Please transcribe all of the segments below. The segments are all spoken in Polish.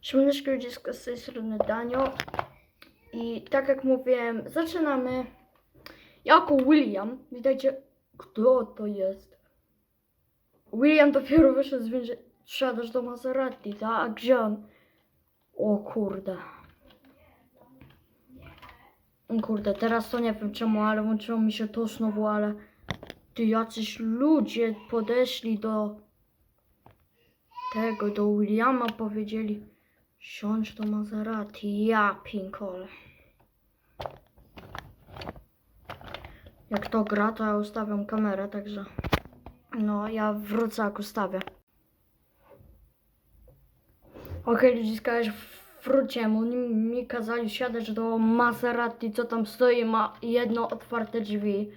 Siemaneczko ludziska z tej strony Danio i tak jak mówiłem, zaczynamy jako William. Witajcie, kto to jest? William dopiero wyszedł z więzienia, wsiadasz do Maserati, tak? A gdzie on? O kurde. O Kurde, teraz to nie wiem czemu, ale włączyło mi się to znowu, ale ty jacyś ludzie podeszli do tego, do Williama powiedzieli siądź do Maserati, ja pinkole. Jak to gra, to ja ustawiam kamerę, także no ja wrócę jak ustawię. Okej, ludziska, już wróciłem. Oni mi kazali siadać do Maserati, co tam stoi, ma jedno otwarte drzwi.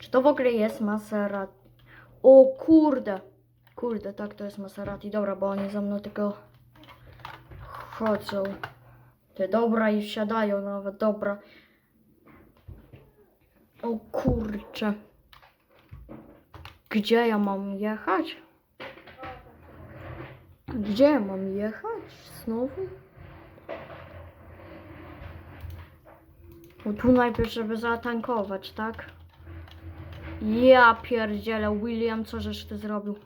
Czy to w ogóle jest Maserati? O kurde! Kurde, tak, to jest Maserati. Dobra, bo oni za mną tylko chodzą. Te dobra i wsiadają nawet, dobra. O kurcze. Gdzie ja mam jechać? Gdzie ja mam jechać? Znowu? O tu najpierw, żeby zatankować, tak? Ja pierdzielę, William, co żeś ty zrobił?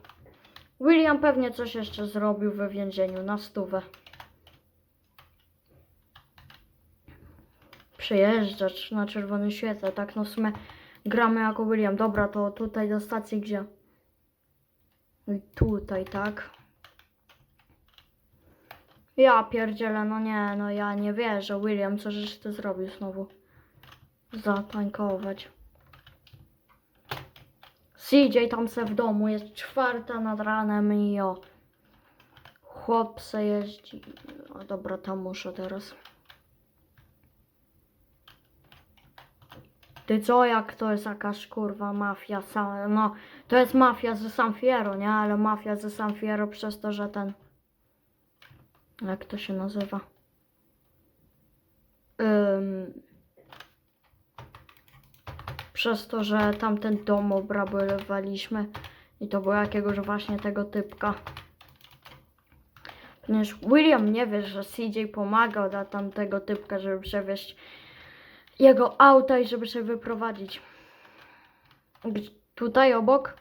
William pewnie coś jeszcze zrobił we więzieniu, na stówę. Przejeżdżać na czerwonym świetle, tak no w sumie gramy jako William. Dobra, to tutaj do stacji gdzie? I tutaj, tak? Ja pierdzielę, no nie, no ja nie wierzę. William, co żeś ty zrobił znowu? Zatankować. CJ tam se w domu, jest czwarta nad ranem i o. Chłop se jeździ. O, dobra, tam muszę teraz. Ty co, jak to jest jakaś kurwa mafia, sa- no to jest mafia ze San Fierro, nie? Ale mafia ze San Fierro przez to, że ten... Jak to się nazywa? Ym... Przez to, że tamten dom obrabowaliśmy i to było jakiegoś właśnie tego typka. Ponieważ William nie wie, że CJ pomagał dla tamtego typka, żeby przewieźć jego auta i żeby się wyprowadzić. Tutaj obok?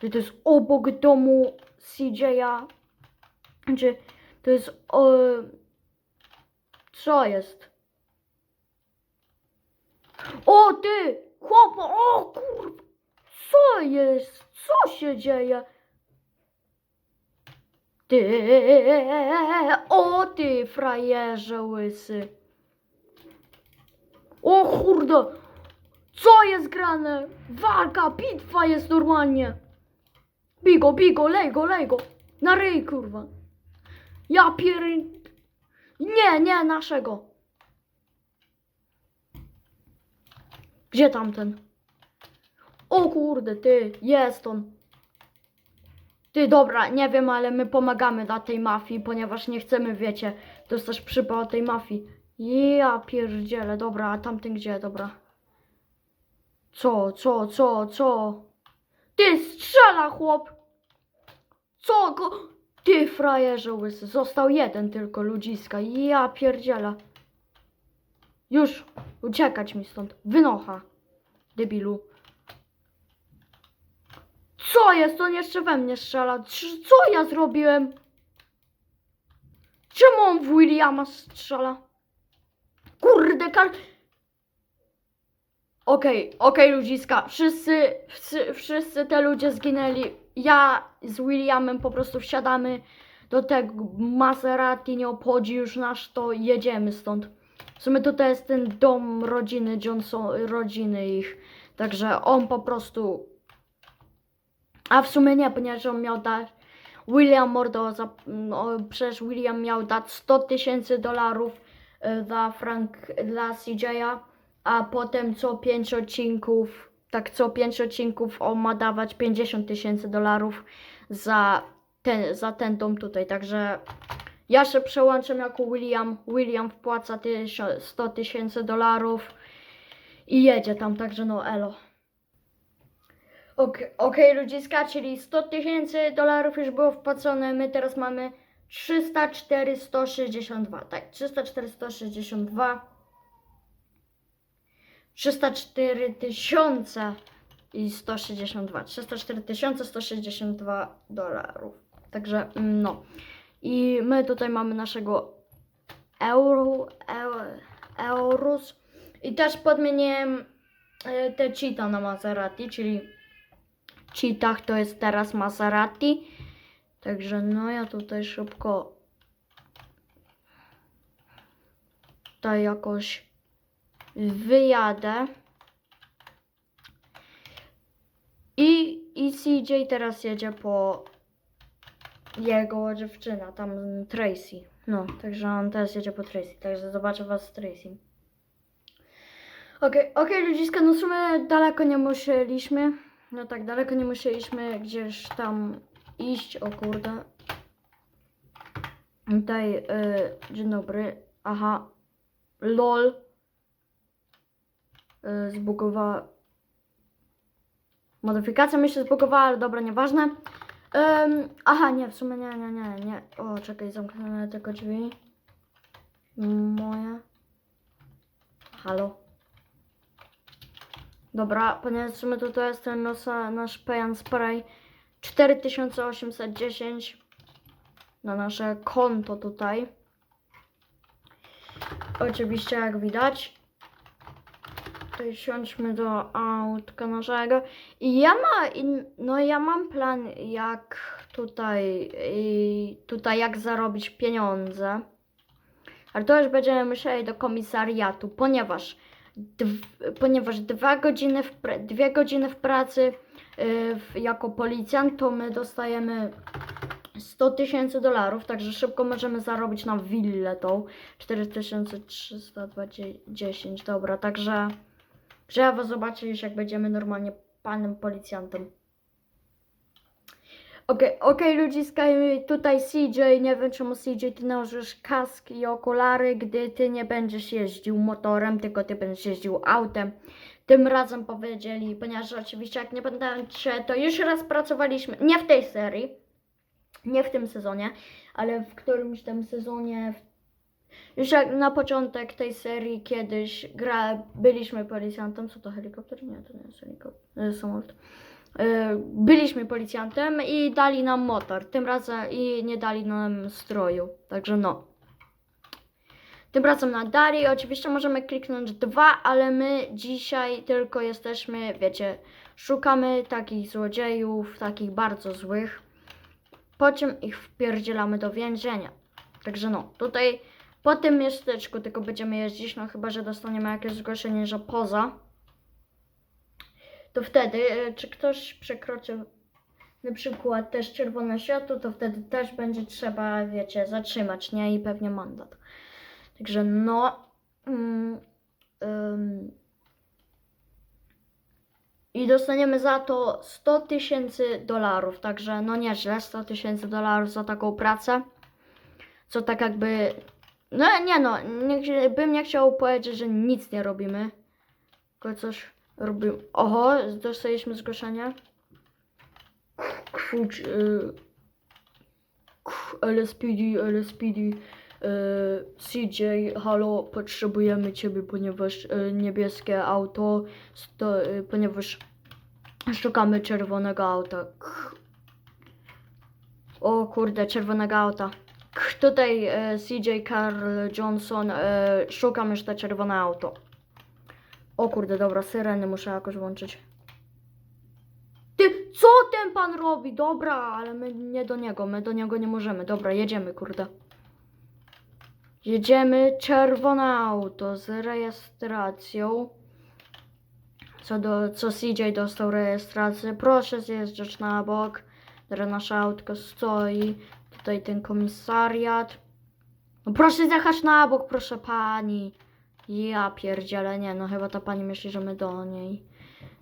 To jest obok domu CJ'a? Czy to jest... O... Co jest? O ty! Chłopo! O kur... Co jest? Co się dzieje? Ty! O ty frajerze łysy! O kurde! Co jest grane? Walka, bitwa jest normalnie! Bigo, bigo, lej go, lej go! Na ryj, kurwa! Ja pier... Nie, nie, naszego! Gdzie tamten? O kurde, ty, jest on. Ty, dobra, nie wiem, ale my pomagamy dla tej mafii, ponieważ nie chcemy, wiecie, dostać przypał tej mafii. Ja pierdzielę, dobra, a tamten gdzie, dobra. Co, co, co, co? Ty, strzela chłop! Co go? Ty, frajerze łysy, został jeden tylko ludziska, ja pierdzielę. Już, uciekać mi stąd, wynocha, debilu. Co jest? On jeszcze we mnie strzela. Co ja zrobiłem? Czemu on w Williama strzela? Kurde, kar... Okej, okej ludziska, wszyscy, wszyscy, wszyscy te ludzie zginęli. Ja z Williamem po prostu wsiadamy do tego Maserati, nie obchodzi już nasz, to jedziemy stąd. W sumie tutaj jest ten dom rodziny Johnson, rodziny ich. Także on po prostu a w sumie nie, ponieważ on miał dać. William Mordo, za, no, przecież William miał dać 100 tysięcy dolarów dla Frank, dla CJ'a, a potem co 5 odcinków, tak co 5 odcinków on ma dawać 50 tysięcy dolarów za ten, za ten dom tutaj, także ja się przełączam jako William, William wpłaca tysio- 100 tysięcy dolarów i jedzie tam, także no elo. Okej, okay, ludziska, czyli 100 tysięcy dolarów już było wpłacone. My teraz mamy 304 162. Tak, 304 162. 304 tysiące i 162. 304 tysiące 162 dolarów. Także mm, no. I my tutaj mamy naszego euro, euro Eurus. I też podmieniłem e, te cheetah na Maserati, czyli cheetah to jest teraz Maserati. Także no ja tutaj szybko tutaj jakoś wyjadę. I, I CJ teraz jedzie po jego dziewczyna, tam Tracy. No, także on teraz jedzie po Tracy, także zobaczę was z Tracy. Okej, okej ludziska, no w sumie daleko nie musieliśmy. No tak, daleko nie musieliśmy gdzieś tam iść, o kurde. Tutaj, y, dzień dobry. Aha, lol. Y, zbugowała. Modyfikacja mi się zbugowała, ale dobra, nieważne. Ym, aha, nie, w sumie nie, nie, nie, nie. O, czekaj, zamknę tylko drzwi. Moje. Halo. Dobra, ponieważ w sumie tutaj jest ten nasz Payan Spray 4810 na nasze konto tutaj. Oczywiście jak widać. Tutaj siądźmy do autka naszego. I ja ma, no ja mam plan jak tutaj, tutaj jak zarobić pieniądze. Ale to już będziemy musieli do komisariatu, ponieważ, ponieważ dwa godziny w, dwie godziny w pracy jako policjant, to my dostajemy 100 tysięcy dolarów, także szybko możemy zarobić na willę tą 4310, dobra, także trzeba zobaczyć jak będziemy normalnie panem policjantem. Okej, okej ludziska, i tutaj CJ, nie wiem czemu CJ ty nałożysz kask i okulary, gdy ty nie będziesz jeździł motorem, tylko ty będziesz jeździł autem. Tym razem powiedzieli, ponieważ oczywiście jak nie pamiętacie, to już raz pracowaliśmy, nie w tej serii, nie w tym sezonie, ale w którymś tam sezonie, już jak na początek tej serii kiedyś gra, byliśmy policjantem, co to helikopter? Nie, to nie jest helikopter, samolot. E, Byliśmy policjantem i dali nam motor, tym razem i nie dali nam stroju, także no. Tym razem nam dali, oczywiście możemy kliknąć dwa, ale my dzisiaj tylko jesteśmy, wiecie, szukamy takich złodziejów, takich bardzo złych, po czym ich wpierdzielamy do więzienia. Także no, tutaj po tym miasteczku tylko będziemy jeździć, no chyba, że dostaniemy jakieś zgłoszenie, że poza. To wtedy, e, czy ktoś przekroczył na przykład też czerwone światło, to wtedy też będzie trzeba, wiecie, zatrzymać, nie? I pewnie mandat. Także no. Mm, ym, I dostaniemy za to 100 tysięcy dolarów, także no nieźle, 100 tysięcy dolarów za taką pracę. Co tak jakby. No nie no, nie, bym nie chciał powiedzieć, że nic nie robimy. Tylko coś robimy. Oho, dostaliśmy zgłoszenie. Krucz, y, k- LSPD, LSPD, CJ, halo, potrzebujemy Ciebie, ponieważ y, niebieskie auto, sto, y, ponieważ szukamy czerwonego auta. O kurde, czerwonego auta. Tutaj CJ Carl Johnson, szukam te czerwone auto. O kurde, dobra, syreny muszę jakoś włączyć. Ty, co ten pan robi? Dobra, ale my nie do niego, my do niego nie możemy. Dobra, jedziemy, kurde. Jedziemy, czerwone auto z rejestracją. Co, do, co CJ dostał rejestrację. Proszę zjeżdżać na bok. Teraz nasze autko stoi. Tutaj ten komisariat. No proszę zjechać na bok, proszę pani. Ja pierdzielę, nie, no chyba ta pani myśli, że my do niej.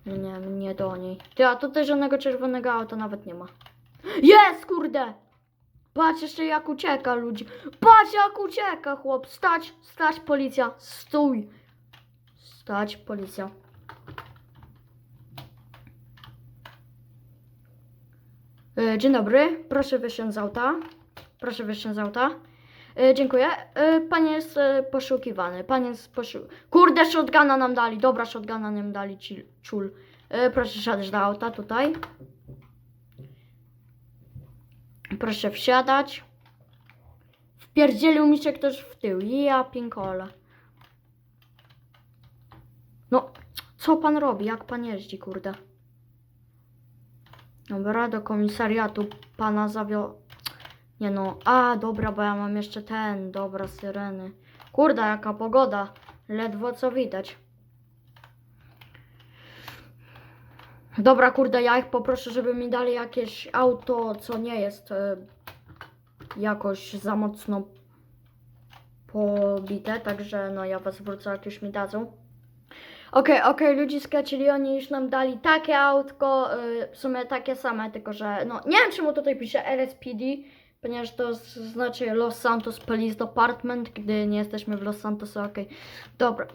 Nie, nie, do niej. Ty, a tutaj żadnego czerwonego auta nawet nie ma. Jest, kurde! Patrz jeszcze jak ucieka ludzi. Patrz jak ucieka chłop. Stać, stać policja. Stój. Stać policja. E, Dzień dobry, proszę wysiąść z auta. Proszę wyjść z auta. E, dziękuję. E, pan jest e, poszukiwany. Pan jest poszu... Kurde, shotguna nam dali. Dobra, shotguna nam dali, ci- czul. E, proszę siadać do auta tutaj. Proszę wsiadać. Wpierdzielił mi się ktoś w tył. Ja piękole. No, co pan robi? Jak pan jeździ, kurde? Dobra, do komisariatu pana zawio... Nie no, a dobra, bo ja mam jeszcze ten, dobra, syreny. Kurde, jaka pogoda. Ledwo co widać. Dobra, kurde, ja ich poproszę, żeby mi dali jakieś auto, co nie jest e, jakoś za mocno pobite, także no ja was wrócę, jak już mi dadzą. Okej, okej, ludziska, czyli oni już nam dali takie autko, y, w sumie takie same, tylko że, no, nie wiem czemu tutaj pisze LSPD, ponieważ to znaczy Los Santos Police Department, gdy nie jesteśmy w Los Santos, okej. Dobra.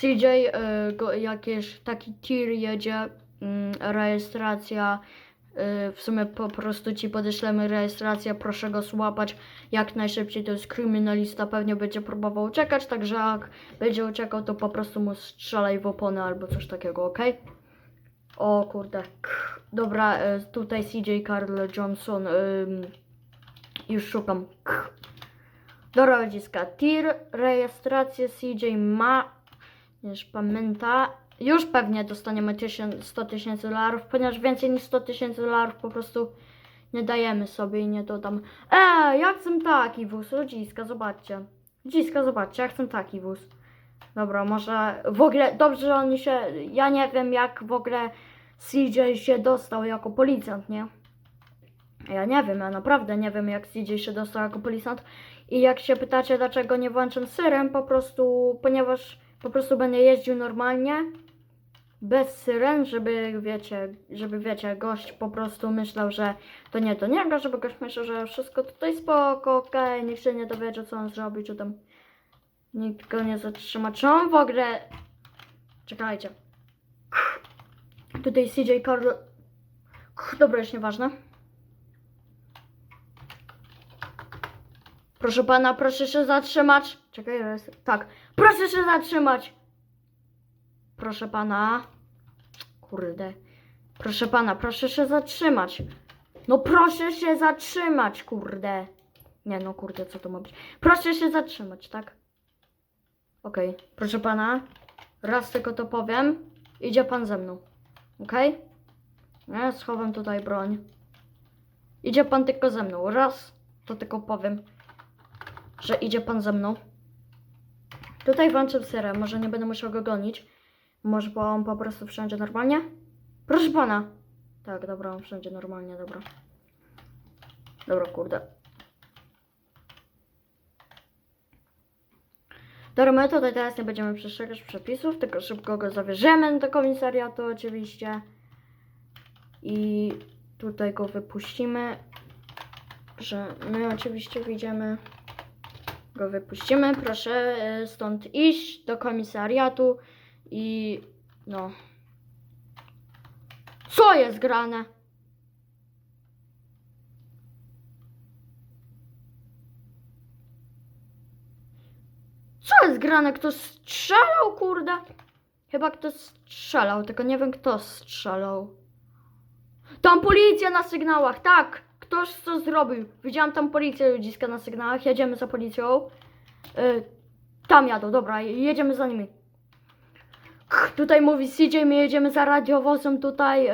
CJ, y, go, jakieś taki tir jedzie, mm, rejestracja, y, w sumie po prostu ci podeślemy rejestrację, proszę go złapać jak najszybciej, to jest kryminalista, pewnie będzie próbował uciekać, także jak będzie uciekał, to po prostu mu strzelaj w oponę albo coś takiego, ok? O kurde. Dobra, e, tutaj CJ Carl Johnson. ym, już szukam. K. Do rodziska. Tir, rejestrację CJ ma. Już pamięta. Już pewnie dostaniemy 1000 100 tysięcy dolarów, ponieważ więcej niż 100 tysięcy dolarów po prostu nie dajemy sobie i nie dodam. E, ja chcę taki wóz, rodziska, zobaczcie. Rodziska, zobaczcie, ja chcę taki wóz. Dobra, może w ogóle dobrze, że oni się. Ja nie wiem, jak w ogóle CJ się dostał jako policjant, nie? Ja nie wiem, ja naprawdę nie wiem, jak CJ się dostał jako policjant. I jak się pytacie, dlaczego nie włączam syren, po prostu, ponieważ po prostu będę jeździł normalnie, bez syren, żeby, wiecie, żeby, wiecie, gość po prostu myślał, że to nie do niego, żeby gość myślał, że wszystko tutaj spoko, okej, nikt się nie dowiedział, co on zrobił, czy tam nikt go nie zatrzyma. Czy on w ogóle... Czekajcie. Tutaj CJ Carl... Dobra, już nieważne. Proszę pana, proszę się zatrzymać. Czekaj, raz. Tak. Proszę się zatrzymać. Proszę pana. Kurde. Proszę pana, proszę się zatrzymać. No proszę się zatrzymać, kurde. Nie no, kurde, co to ma być? Proszę się zatrzymać, tak? Okej, proszę pana. Raz tylko to powiem. Idzie pan ze mną. Okej? Ja schowam tutaj broń. Idzie pan tylko ze mną. Raz, to tylko powiem, że idzie pan ze mną. Tutaj włączę serę, może nie będę musiał go gonić. Może bo on po prostu wszędzie normalnie? Proszę pana. Tak, dobra, on wszędzie normalnie, dobra. Dobra, kurde. Dobra, my tutaj teraz nie będziemy przestrzegać przepisów, tylko szybko go zawieziemy do komisariatu oczywiście. I tutaj go wypuścimy. Że my oczywiście wyjdziemy. Go wypuścimy. Proszę e, stąd iść do komisariatu i no. Co jest grane? Co jest grane? Ktoś strzelał, kurde? Chyba ktoś strzelał, tylko nie wiem kto strzelał. Tam policja na sygnałach, tak! Ktoś co zrobił. Widziałam tam policję ludziska na sygnałach, jedziemy za policją. Y, tam jadą, dobra, jedziemy za nimi. Tutaj mówi CJ, my jedziemy za radiowozem tutaj,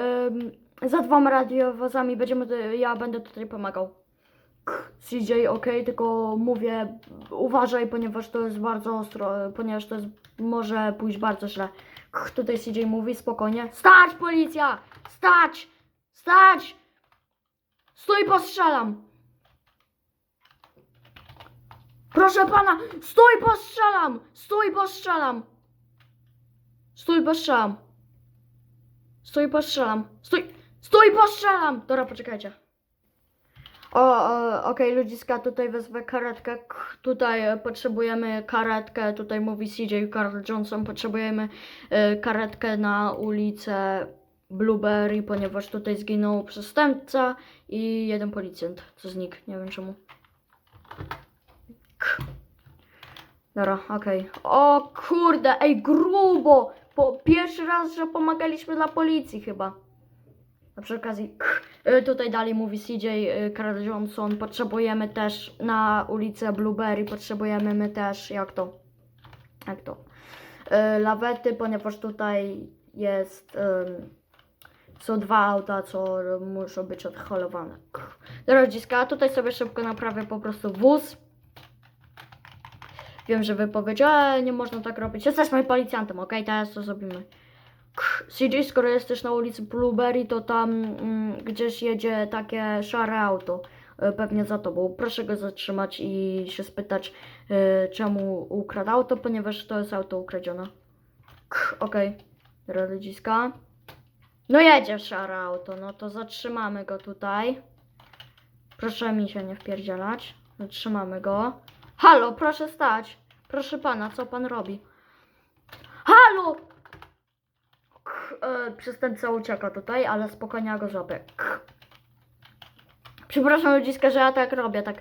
za dwoma radiowozami będziemy, ja będę tutaj pomagał. Ch, CJ, ok, tylko mówię, uważaj, ponieważ to jest bardzo ostro, ponieważ to jest, może pójść bardzo źle. Tutaj CJ mówi spokojnie, stać policja, stać, stać, stój, postrzelam. Proszę pana, stój, postrzelam, stój, postrzelam. Stój, postrzelam. Stój, postrzelam. Stój, stój, postrzelam! Dobra, poczekajcie. O, o okej, ludziska, tutaj wezwę karetkę. Tutaj e, potrzebujemy karetkę. Tutaj mówi CJ Carl Johnson. Potrzebujemy e, karetkę na ulicę Blueberry, ponieważ tutaj zginął przestępca i jeden policjant, co znikł, nie wiem czemu. K. Dobra, okej. O kurde, ej grubo! Po pierwszy raz, że pomagaliśmy dla policji chyba. A przy okazji, k. Y, tutaj dalej mówi CJ y, Carl Johnson, potrzebujemy też na ulicę Blueberry, potrzebujemy my też, jak to? Jak to? Y, lawety, ponieważ tutaj jest, są dwa auta, co muszą być odholowane. Rodziska, a tutaj sobie szybko naprawię po prostu wóz. Wiem, że wy powiecie, ale nie można tak robić. Jesteśmy policjantem, okej, teraz to zrobimy. CJ, skoro jesteś na ulicy Blueberry, to tam mm, gdzieś jedzie takie szare auto. e, Pewnie za tobą. Proszę go zatrzymać i się spytać, e, czemu ukradł auto, ponieważ to jest auto ukradzione. Okej, okay. rodziska. No jedzie szare auto, no to zatrzymamy go tutaj. Proszę mi się nie wpierdzielać. Zatrzymamy go. Halo, proszę stać. Proszę pana, co pan robi? Halo! K, e, przestępca ucieka tutaj, ale spokojnie go złapię. Przepraszam ludziska, że ja tak robię, tak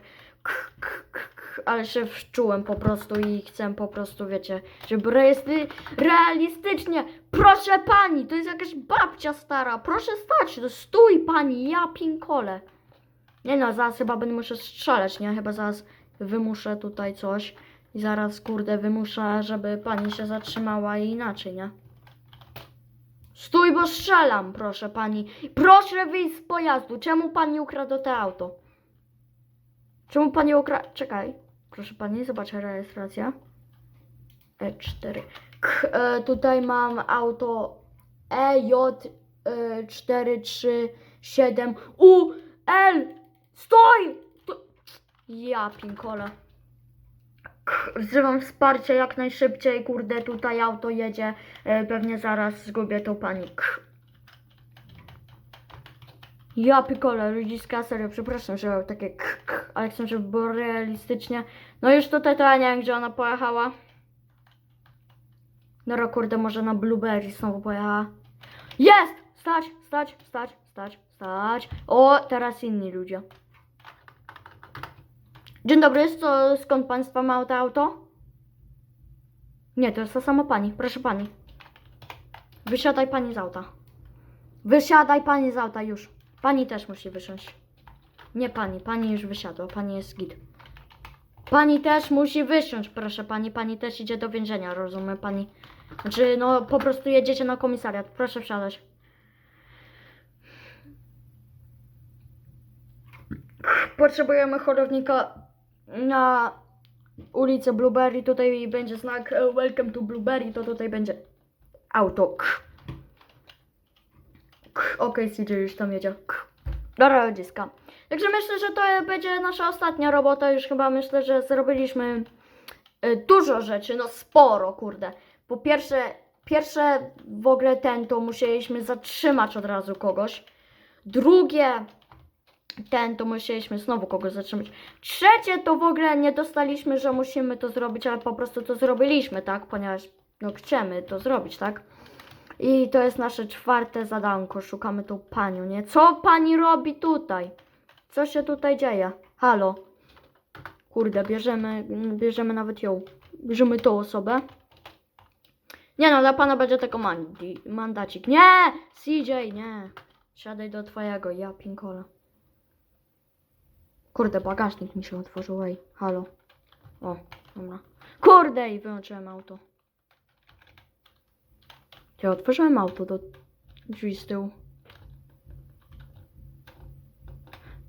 ale się wczułem po prostu i chcę po prostu, wiecie, żeby rejesty- realistycznie, proszę pani, to jest jakaś babcia stara, proszę stać, no stój pani, ja pinkole. Nie no, zaraz chyba będę muszę strzelać, nie? Chyba zaraz wymuszę tutaj coś i zaraz, kurde, wymuszę, żeby pani się zatrzymała i inaczej, nie? Stój, bo strzelam, proszę pani. Proszę wyjść z pojazdu. Czemu pani ukradł te auto? Czemu pani ukradł... Czekaj. Proszę pani, zobaczę rejestracja. E4. K, e, tutaj mam auto E EJ e, 437 UL. Stój! Tu- Ja pinkole. K, Wzywam wsparcie jak najszybciej, kurde, tutaj auto jedzie. E, pewnie zaraz zgubię tą pani. K. Ja pikole, ludziska, serio, przepraszam, że takie k, k, ale chcę, żeby było realistycznie. No już tutaj to ja nie wiem, gdzie ona pojechała. No kurde, może na Blueberry znowu pojechała. Jest! Stać, stać, stać, stać, stać. O, teraz inni ludzie. Dzień dobry, co, skąd państwa ma to auto? Nie, to jest ta sama pani, proszę pani. Wysiadaj pani z auta. Wysiadaj pani z auta już. Pani też musi wysiąść. Nie pani, pani już wysiadła, pani jest git. Pani też musi wysiąść, proszę pani, pani też idzie do więzienia, rozumie pani? Znaczy, no po prostu jedziecie na komisariat, proszę wsiadać. Potrzebujemy chorownika na ulicę Blueberry, tutaj będzie znak e, Welcome to Blueberry, to tutaj będzie auto. Okej, CJ już tam jedzie. K. Dobra, ludziska. Także myślę, że to będzie nasza ostatnia robota. Już chyba myślę, że zrobiliśmy e, dużo rzeczy, no sporo, kurde. Po pierwsze, pierwsze w ogóle ten, to musieliśmy zatrzymać od razu kogoś. Drugie, ten, to musieliśmy znowu kogoś zatrzymać. Trzecie, to w ogóle nie dostaliśmy, że musimy to zrobić, ale po prostu to zrobiliśmy, tak? Ponieważ, no, chcemy to zrobić, tak? I to jest nasze czwarte zadanko. Szukamy tą panią, nie? Co pani robi tutaj? Co się tutaj dzieje? Halo? Kurde, bierzemy, bierzemy nawet ją. Bierzemy tą osobę. Nie no, dla pana będzie tylko mandi, mandacik. Nie! CJ, nie. Siadaj do twojego, ja pinkola. Kurde, bagażnik mi się otworzył, ej, halo. O, dobra. Kurde, i wyłączyłem auto. Ja otworzyłem auto do drzwi z tyłu.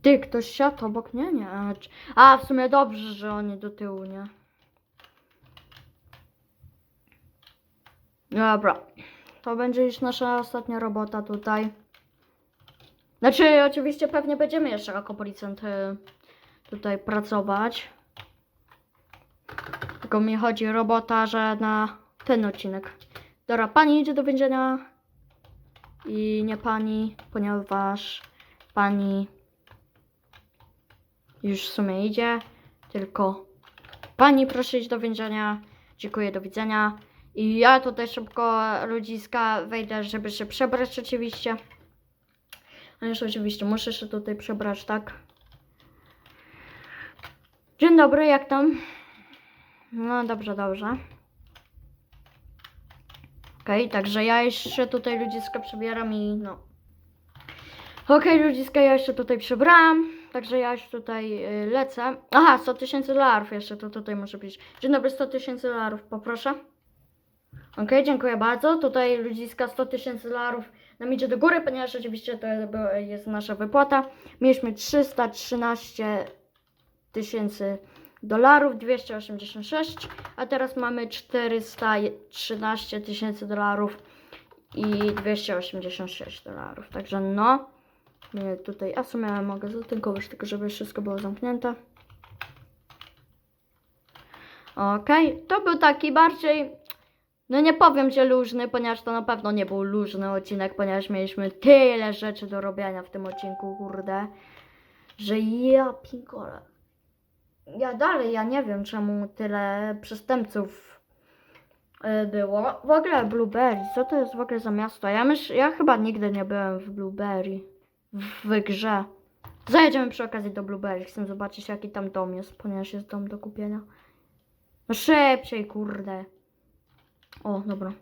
Ty, ktoś siadł obok mnie? Nie. Czy- A, w sumie dobrze, że oni do tyłu, nie? Dobra. To będzie już nasza ostatnia robota tutaj. Znaczy, oczywiście pewnie będziemy jeszcze jako policjant y, tutaj pracować. Tylko mi chodzi robota, że na ten odcinek. Dobra, pani idzie do więzienia. I nie pani, ponieważ pani już w sumie idzie. Tylko pani proszę iść do więzienia. Dziękuję, do widzenia. I ja tutaj szybko ludziska wejdę, żeby się przebrać oczywiście. No już oczywiście muszę się tutaj przebrać, tak? Dzień dobry, jak tam? No dobrze, dobrze. Okej, także ja jeszcze tutaj ludziska przebieram i no. Okej, ludziska, ja jeszcze tutaj przebrałam, także ja już tutaj y, lecę. Aha, 100 tysięcy dolarów jeszcze to tutaj muszę być. Dzień dobry, 100 tysięcy dolarów, poproszę. Okej, dziękuję bardzo. Tutaj ludziska 100 tysięcy dolarów nam idzie do góry, ponieważ oczywiście to jest nasza wypłata. Mieliśmy 313 tysięcy dolarów, 286, a teraz mamy 413 tysięcy dolarów i 286 dolarów. Także no, tutaj, a w sumie mogę zatynkować, tylko żeby wszystko było zamknięte. Okej, to był taki bardziej, no nie powiem, że luźny, ponieważ to na pewno nie był luźny odcinek, ponieważ mieliśmy tyle rzeczy do robienia w tym odcinku, kurde, że ja pinkole. Ja dalej, ja nie wiem czemu tyle przestępców y, było. W ogóle Blueberry, co to jest w ogóle za miasto? Ja myśl, ja chyba nigdy nie byłem w Blueberry, w, grze. Zajedziemy przy okazji do Blueberry, chcę zobaczyć jaki tam dom jest, ponieważ jest dom do kupienia. No szybciej, kurde. O, dobra.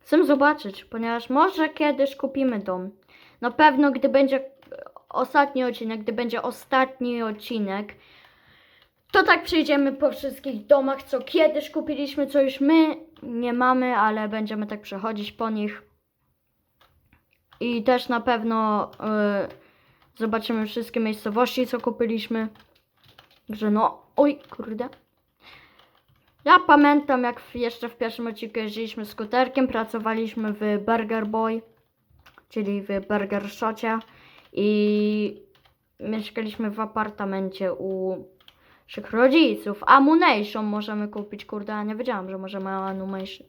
Chcę zobaczyć, ponieważ może kiedyś kupimy dom. Na pewno, gdy będzie ostatni odcinek, gdy będzie ostatni odcinek, to tak przejdziemy po wszystkich domach, co kiedyś kupiliśmy, co już my nie mamy, ale będziemy tak przechodzić po nich. I też na pewno y, zobaczymy wszystkie miejscowości, co kupiliśmy. Że no, oj, kurde. Ja pamiętam, jak jeszcze w pierwszym odcinku jeździliśmy skuterkiem, pracowaliśmy w Burger Boy, czyli w Burger Shocie i mieszkaliśmy w apartamencie u rodziców. Ammunition możemy kupić, kurde, ja nie wiedziałam, że możemy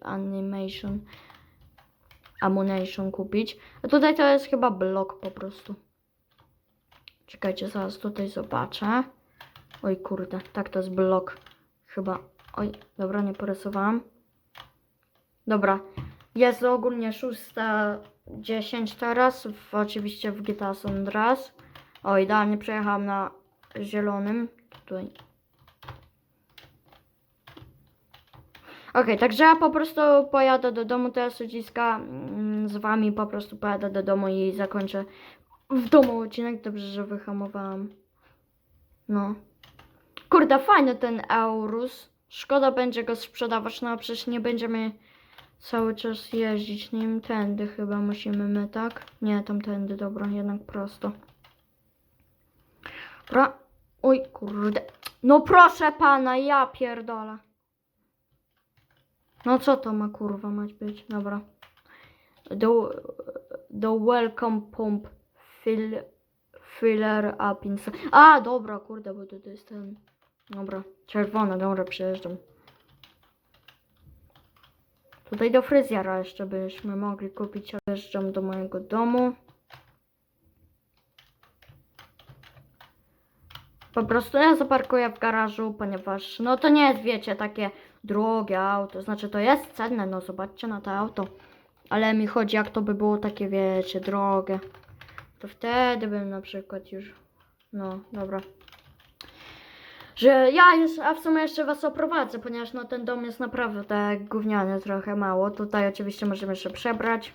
animation, ammunition kupić. A tutaj to jest chyba blok po prostu. Czekajcie, zaraz tutaj zobaczę. Oj kurde, tak to jest blok. Chyba. Oj, dobra, nie porysowałam. Dobra. Jest ogólnie 6.10 teraz. W, oczywiście w GTA San Andreas. O, idealnie przejechałam na zielonym. Tutaj. Okej, także ja po prostu pojadę do domu teraz ludziska mm, z wami po prostu pojadę do domu i zakończę w domu odcinek. Dobrze, że wyhamowałam. No. Kurde, fajny ten Eurus. Szkoda będzie go sprzedawać, no przecież nie będziemy cały czas jeździć nim. Tędy chyba musimy my, tak? Nie, tamtędy, dobra, jednak prosto. Dobra. Oj, kurde. No proszę pana, ja pierdolę. No co to ma kurwa mać być? Dobra. The, the welcome pump fill, filler up inside. A, dobra, kurde, bo to jest ten. Dobra, czerwone, dobra, przejeżdżam. Tutaj do fryzjera jeszcze byśmy mogli kupić. Wjeżdżam do mojego domu. Po prostu ja zaparkuję w garażu, ponieważ no to nie jest, wiecie, takie drogie auto. Znaczy to jest cenne, no zobaczcie na to auto. Ale mi chodzi, jak to by było takie, wiecie, drogie. To wtedy bym na przykład już. No, dobra. Że ja już, a w sumie jeszcze was oprowadzę, ponieważ no ten dom jest naprawdę tak gówniany, trochę mało. Tutaj oczywiście możemy się przebrać.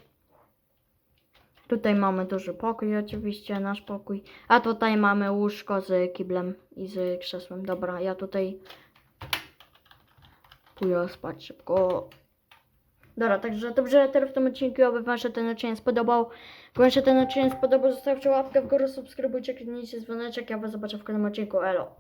Tutaj mamy duży pokój, oczywiście, nasz pokój. A tutaj mamy łóżko z kiblem i z krzesłem. Dobra, ja tutaj pójdę spać szybko. Dobra, także dobrze, tyle w tym odcinku. Oby Wam się ten odcinek spodobał. Wam się ten odcinek spodobał, zostawcie łapkę w górę, subskrybujcie, kliknijcie dzwoneczek. Ja Was zobaczę w kolejnym odcinku. Elo.